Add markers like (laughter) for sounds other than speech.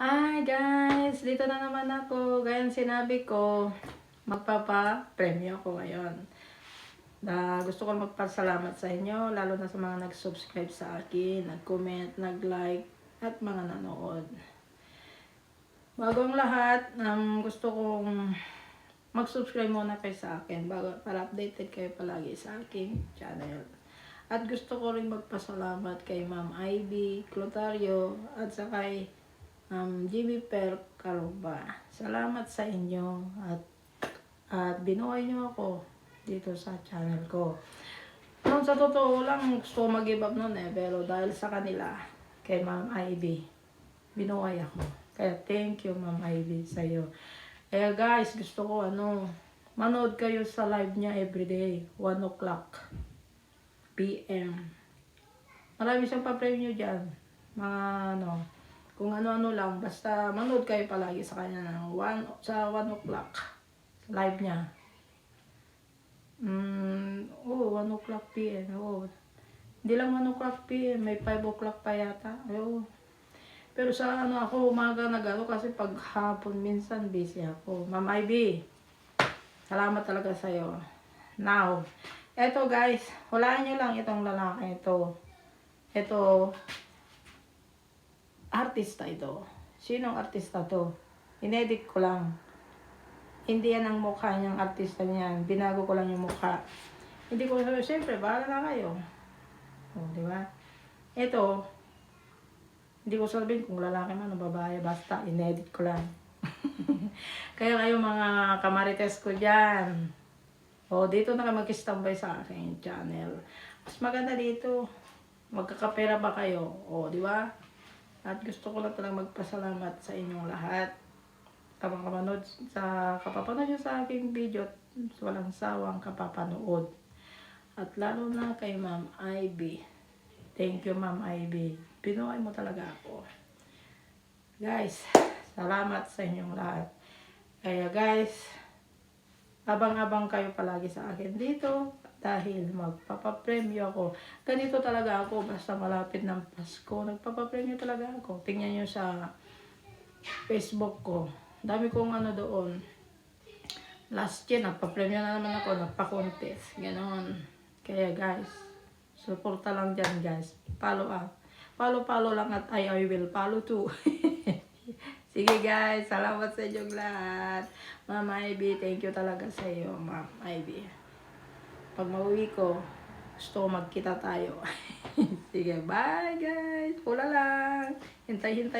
Hi guys! Dito na naman ako. Gaya sinabi ko, magpapa-premyo ako ngayon. Na gusto ko magpasalamat sa inyo, lalo na sa mga nag-subscribe sa akin, nag-comment, nag-like, at mga nanood. Bago ang lahat, um, gusto kong mag-subscribe muna kayo sa akin bago, para updated kayo palagi sa aking channel. At gusto ko rin magpasalamat kay Ma'am Ivy Clotario at sa kay um, GB Per Caruba. Salamat sa inyo at at binuhay niyo ako dito sa channel ko. Noon sa totoo lang, gusto mag-give up noon eh. Pero dahil sa kanila, kay Ma'am Ivy, binuhay ako. Kaya thank you Ma'am Ivy sa iyo. Kaya guys, gusto ko ano, manood kayo sa live niya everyday, 1 o'clock PM. Marami siyang pa-preview dyan. Mga ano, kung ano-ano lang, basta manood kayo palagi sa kanya ng 1, sa 1 o'clock. Live niya. Mm, oh, 1 o'clock PM. Oh. Hindi lang 1 o'clock PM, may 5 o'clock pa yata. Oh. Pero sa ano ako, umaga nag-ano kasi pag hapon minsan busy ako. Ma'am Ivy, salamat talaga sa'yo. Now, eto guys, hulaan nyo lang itong lalaki ito. Ito, artista ito. Sinong artista to? Inedit ko lang. Hindi yan ang mukha niyang artista niyan. Binago ko lang yung mukha. Hindi ko sabi, siyempre, bahala na kayo. O, di ba? Ito, hindi ko sabihin kung lalaki man o babae, basta inedit ko lang. (laughs) Kaya kayo mga kamarites ko dyan, o dito na kayo mag-standby sa aking channel. Mas maganda dito, magkakapera ba kayo? O, di ba? At gusto ko lang talagang magpasalamat sa inyong lahat. Kapag kapanood sa kapapanood nyo sa aking video, walang sawang kapapanood. At lalo na kay Ma'am Ivy. Thank you, Ma'am Ivy. Pinuhay mo talaga ako. Guys, salamat sa inyong lahat. Kaya guys, abang-abang kayo palagi sa akin dito dahil magpapapremyo ako. Ganito talaga ako basta malapit ng Pasko. Nagpapapremyo talaga ako. Tingnan nyo sa Facebook ko. Dami kong ano doon. Last year, nagpa-premyo na naman ako. Nagpa-contest. Ganon. Kaya guys, suporta lang dyan guys. Follow up. Follow-follow lang at I, I will follow too. (laughs) Sige guys, salamat sa inyong lahat. Ma'am Ivy, thank you talaga sa iyo, Ma'am Ivy. Pag mauwi ko, gusto ko magkita tayo. (laughs) Sige, bye guys. Pula lang. Hintay-hintay.